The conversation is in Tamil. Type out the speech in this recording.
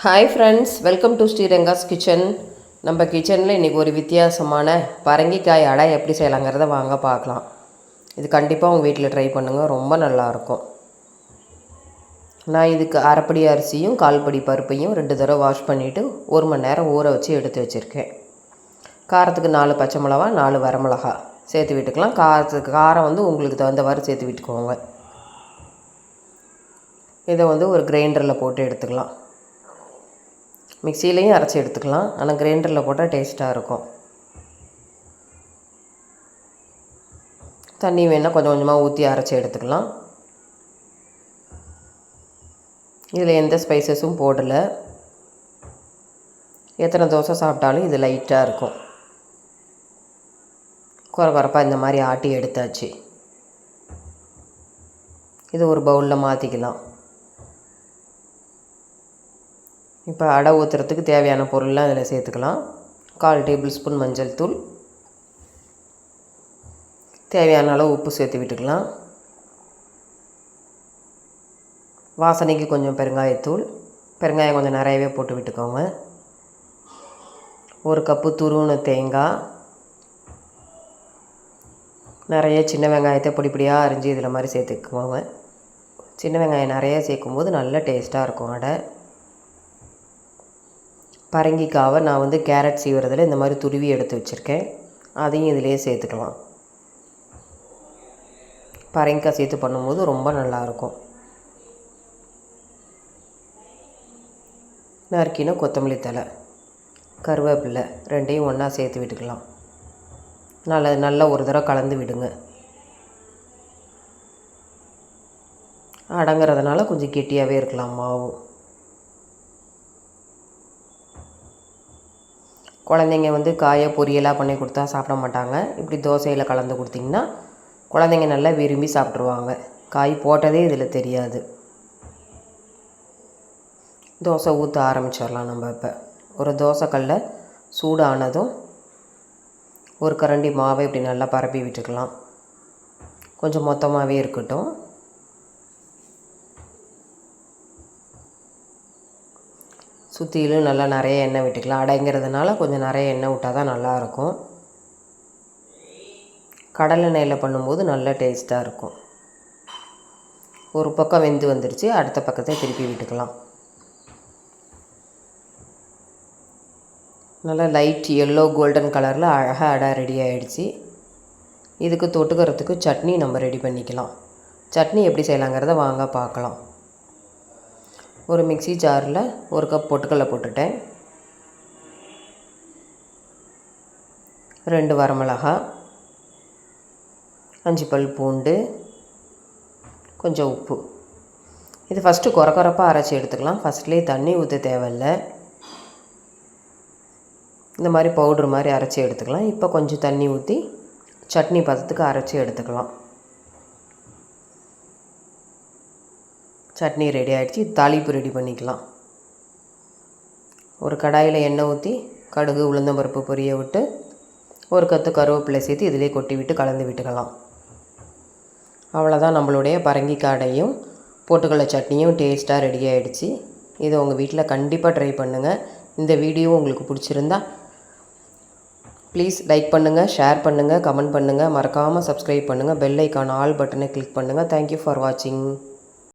Hi friends welcome to Sriranga's kitchen நம்ம கிச்சனில் இன்றைக்கி ஒரு வித்தியாசமான பரங்கிக்காய் அடை எப்படி செய்யலாங்கிறத வாங்க பார்க்கலாம். இது கண்டிப்பாக உங்கள் வீட்டில் ட்ரை பண்ணுங்கள் ரொம்ப நல்லாயிருக்கும் நான் இதுக்கு அரைப்படி அரிசியும் கால்படி பருப்பையும் ரெண்டு தடவை வாஷ் பண்ணிவிட்டு ஒரு மணி நேரம் ஊற வச்சு எடுத்து வச்சுருக்கேன். காரத்துக்கு நாலு பச்சை மிளகா நாலு வரமிளகா சேர்த்து விட்டுக்கலாம். காரத்துக்கு காரம் வந்து உங்களுக்கு தகுந்தவாறு சேர்த்து விட்டுக்கோங்க. இதை வந்து ஒரு கிரைண்டரில் போட்டு எடுத்துக்கலாம். மிக்சிலையும் அரைச்சி எடுத்துக்கலாம். ஆனால் கிரைண்டரில் போட்டால் டேஸ்ட்டாக இருக்கும். தண்ணி வேணால் கொஞ்சம் கொஞ்சமாக ஊற்றி அரைச்சி எடுத்துக்கலாம். இதில் எந்த ஸ்பைசஸும் போடலை. எத்தனை தோசை சாப்பிட்டாலும் இது லைட்டாக இருக்கும். குறை குறைப்பாக இந்த மாதிரி ஆட்டி எடுத்தாச்சு. இது ஒரு பவுலில் மாற்றிக்கலாம் இப்போ அடை ஊற்றுறதுக்கு தேவையான பொருள்லாம் இதில் சேர்த்துக்கலாம். கால் டேபிள் ஸ்பூன் மஞ்சள் தூள். தேவையான அளவு உப்பு சேர்த்து விட்டுக்கலாம். வாசனைக்கு கொஞ்சம் பெருங்காயத்தூள். பெருங்காயம் கொஞ்சம் நிறையவே போட்டு விட்டுக்கோங்க. ஒரு கப்பு துருவன தேங்காய். நிறைய சின்ன வெங்காயத்தை பொடி பொடியாக அரிஞ்சு இதில் மாதிரி சேர்த்துக்குவோங்க. சின்ன வெங்காயம் நிறைய சேர்க்கும்போது நல்ல டேஸ்ட்டாக இருக்கும் அடை. பரங்கிக்காவை நான் வந்து கேரட் சீவுறதில் இந்த மாதிரி துருவி எடுத்து வச்சுருக்கேன். அதையும் இதிலே சேர்த்துக்கலாம். பரங்கிக்காய் சேர்த்து பண்ணும்போது ரொம்ப நல்லாயிருக்கும். நறுக்கினா கொத்தமல்லி தலை கருவேப்பிலை ரெண்டையும் ஒன்றா சேர்த்து விட்டுக்கலாம். நல்ல நல்லா ஒரு தடவை கலந்து விடுங்க. அடங்குறதுனால கொஞ்சம் கெட்டியாகவே இருக்கலாம் மாவும் குழந்தைங்க வந்து காயை பொரியலாக பண்ணி கொடுத்தா சாப்பிட மாட்டாங்க. இப்படி தோசையில் கலந்து கொடுத்திங்கன்னா குழந்தைங்க நல்லா விரும்பி சாப்பிட்ருவாங்க காய் போட்டதே இதில் தெரியாது. தோசை ஊற்ற ஆரம்பிச்சிடலாம் நம்ம இப்போ. ஒரு தோசைக்கல்ல சூடானதும் ஒரு கரண்டி மாவை இப்படி நல்லா பரப்பி விட்டுக்கலாம். கொஞ்சம் மொத்தமாகவே இருக்கட்டும். சுற்றிலும் நல்லா நிறைய எண்ணெய் விட்டுக்கலாம். அடைங்கிறதுனால கொஞ்சம் நிறைய எண்ணெய் விட்டால் தான் நல்லாயிருக்கும். கடலெண்ணெயில் பண்ணும்போது நல்ல டேஸ்ட்டாக இருக்கும். ஒரு பக்கம் வெந்து வந்துடுச்சு அடுத்த பக்கத்தை திருப்பி விட்டுக்கலாம். நல்லா லைட் எல்லோ கோல்டன் கலரில் அழகாக அடை ரெடி ஆகிடுச்சு இதுக்கு தொட்டுக்கிறதுக்கு சட்னி நம்ம ரெடி பண்ணிக்கலாம். சட்னி எப்படி செய்யலாங்கிறத வாங்க பார்க்கலாம். ஒரு மிக்சி ஜாரில் ஒரு கப் பொட்டுக்கடலை போட்டுட்டேன். ரெண்டு வரமிளகா அஞ்சு பல் பூண்டு கொஞ்சம் உப்பு. இது ஃபஸ்ட்டு குறை குறைப்பாக அரைச்சி எடுத்துக்கலாம். ஃபஸ்ட்லேயே தண்ணி ஊற்ற தேவையில்லை. இந்த மாதிரி பவுட்ரு மாதிரி அரைச்சி எடுத்துக்கலாம். இப்போ கொஞ்சம் தண்ணி ஊற்றி சட்னி பதத்துக்கு அரைச்சி எடுத்துக்கலாம். சட்னி ரெடி ஆகிடுச்சு தாளிப்பு ரெடி பண்ணிக்கலாம். ஒரு கடாயில் எண்ணெய் ஊற்றி கடுகு உளுந்தம்பருப்பு பொரிய விட்டு ஒரு கத்து கருவேப்பிலை சேர்த்து இதிலே கொட்டி விட்டு கலந்து விட்டுக்கலாம். அவ்வளோதான் நம்மளுடைய பரங்கிக்காடையும் போட்டுக்கடலை சட்னியும் டேஸ்ட்டாக ரெடி ஆகிடுச்சு இதை உங்கள் வீட்டில் கண்டிப்பாக ட்ரை பண்ணுங்கள் இந்த வீடியோ உங்களுக்கு பிடிச்சிருந்தா ப்ளீஸ் லைக் பண்ணுங்கள் ஷேர் பண்ணுங்கள் கமெண்ட் பண்ணுங்கள் மறக்காமல் சப்ஸ்கிரைப் பண்ணுங்கள் பெல் ஐக்கான் ஆல் பட்டனை கிளிக் பண்ணுங்கள் தேங்க்யூ ஃபார் வாட்சிங்